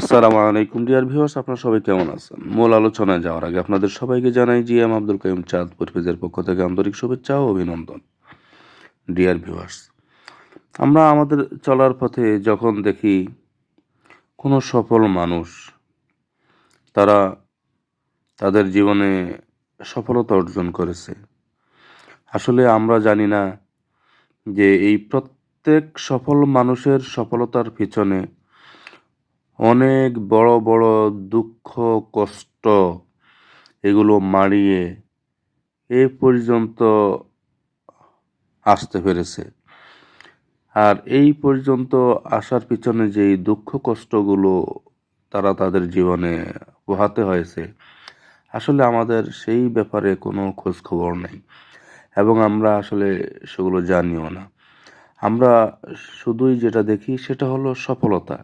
আসসালামু আলাইকুম, dear viewers, আপনারা সবাই কেমন আছেন? মূল আলোচনায় যাওয়ার আগে আপনাদের সবাইকে জানাই জি এম আব্দুল কাইম চাঁদ পরিফেজের পক্ষ থেকে আন্তরিক শুভেচ্ছা ও অভিনন্দন। ডিয়ার ভিউয়ার্স, আমরা আমাদের চলার পথে যখন দেখি কোনো সফল মানুষ, তারা তাদের জীবনে সফলতা অর্জন করেছে। আসলে আমরা জানি না যে এই প্রত্যেক সফল মানুষের সফলতার পিছনে অনেক বড় বড় দুঃখ, কষ্ট এগুলো মারিয়ে এ পর্যন্ত আসতে পেরেছে। আর এই পর্যন্ত আসার পিছনে যেই দুঃখ, কষ্টগুলো তারা তাদের জীবনে পোহাতে হয়েছে, আসলে আমাদের সেই ব্যাপারে কোনো খোঁজ খবর নেই এবং আমরা আসলে সেগুলো জানিও না। আমরা শুধুই যেটা দেখি সেটা হলো সফলতা।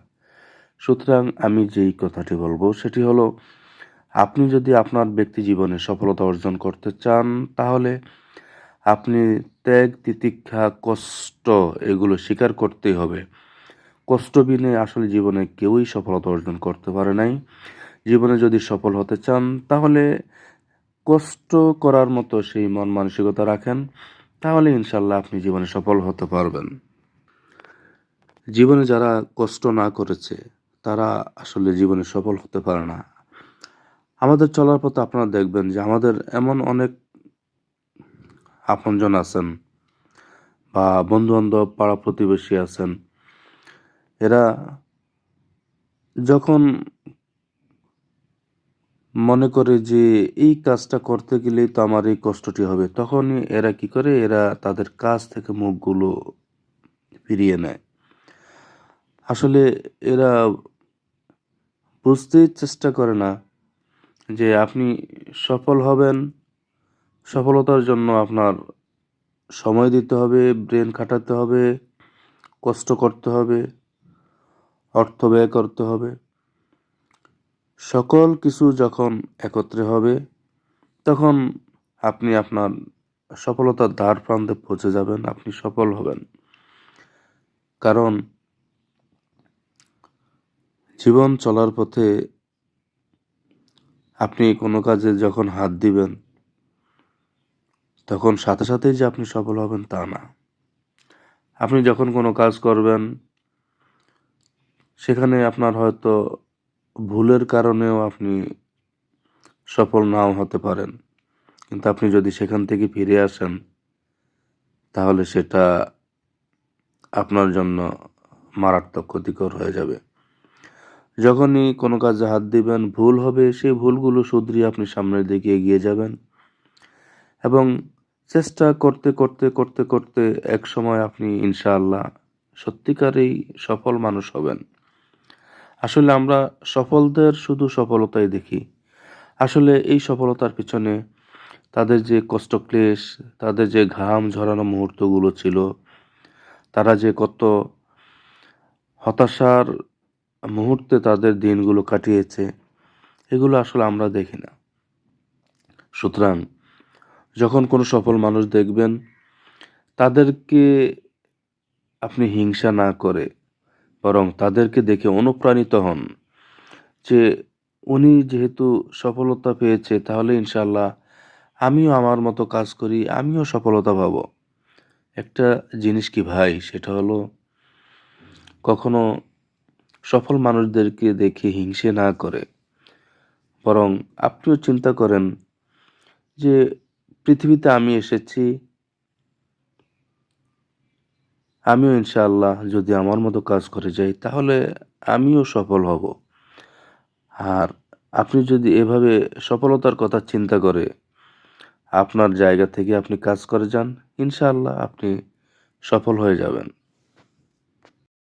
সুতরাং আমি যেই কথাটি বলব সেটি হলো, আপনি যদি আপনার ব্যক্তি জীবনে সফলতা অর্জন করতে চান, তাহলে আপনি ত্যাগ, তিতিক্ষা, কষ্ট এগুলো স্বীকার করতেই হবে। কষ্ট বিনে আসলে জীবনে কেউই সফলতা অর্জন করতে পারে নাই। জীবনে যদি সফল হতে চান, তাহলে কষ্ট করার মতো সেই মন মানসিকতা রাখেন, তাহলে ইনশাল্লাহ আপনি জীবনে সফল হতে পারবেন। জীবনে যারা কষ্ট না করেছে তারা আসলে জীবনে সফল হতে পারে না। আমাদের চলার পথে আপনারা দেখবেন যে আমাদের এমন অনেক আপনজন আছেন বা বন্ধু বান্ধব পাড়া প্রতিবেশী আছেন। এরা যখন মনে করে যে এই কাজটা করতে গেলেই তো আমার এই কষ্টটি হবে, তখনই এরা কি করে? এরা তাদের কাজ থেকে মুখগুলো ফিরিয়ে নেয়। আসলে এরা বুঝতেই চেষ্টা করে না যে আপনি সফল হবেন। সফলতার জন্য আপনার সময় দিতে হবে, ব্রেন খাটাতে হবে, কষ্ট করতে হবে, অর্থ ব্যয় করতে হবে। সকল কিছু যখন একত্রে হবে, তখন আপনি আপনার সফলতার দ্বার প্রান্তে পৌঁছে যাবেন, আপনি সফল হবেন। কারণ জীবন চলার পথে আপনি কোনো কাজে যখন হাত দিবেন, তখন সাথে সাথেই যে আপনি সফল হবেন তা না। আপনি যখন কোনো কাজ করবেন, সেখানে আপনার হয়তো ভুলের কারণেও আপনি সফল নাও হতে পারেন। কিন্তু আপনি যদি সেখান থেকে ফিরে আসেন, তাহলে সেটা আপনার জন্য মারাত্মক ক্ষতিকর হয়ে যাবে। যখনই কোনো কাজে হাত দিবেন, ভুল হবে, সেই ভুলগুলো শুধরিয়ে আপনি সামনের দিকে এগিয়ে যাবেন। এবং চেষ্টা করতে করতে করতে করতে এক সময় আপনি ইনশাআল্লাহ সত্যিকারেই সফল মানুষ হবেন। আসলে আমরা সফলদের শুধু সফলতাই দেখি। আসলে এই সফলতার পিছনে তাদের যে কষ্ট ক্লেশ, তাদের যে ঘাম ঝরানো মুহূর্তগুলো ছিল, তারা যে কত হতাশার মুহূর্তে তাদের দিনগুলো কাটিয়েছে, এগুলো আসলে আমরা দেখি না। সুতরাং যখন কোনো সফল মানুষ দেখবেন, তাদেরকে আপনি হিংসা না করে, বরং তাদেরকে দেখে অনুপ্রাণিত হন যে উনি যেহেতু সফলতা পেয়েছে, তাহলে ইনশাল্লাহ আমিও আমার মতো কাজ করি, আমিও সফলতা পাব। একটা জিনিস কি ভাই? সেটা হলো, কখনো সফল মানুষদেরকে দেখে হিংসে না করে। বরং আপনিও চিন্তা করেন যে, পৃথিবীতে আমি এসেছি, আমিও ইনশাআল্লাহ যদি আমার মতো কাজ করে যাই, তাহলে আমিও সফল হব। আর আপনি যদি এভাবে সফলতার কথা চিন্তা করে আপনার জায়গা থেকে আপনি কাজ করে যান, ইনশাআল্লাহ আপনি সফল হয়ে যাবেন।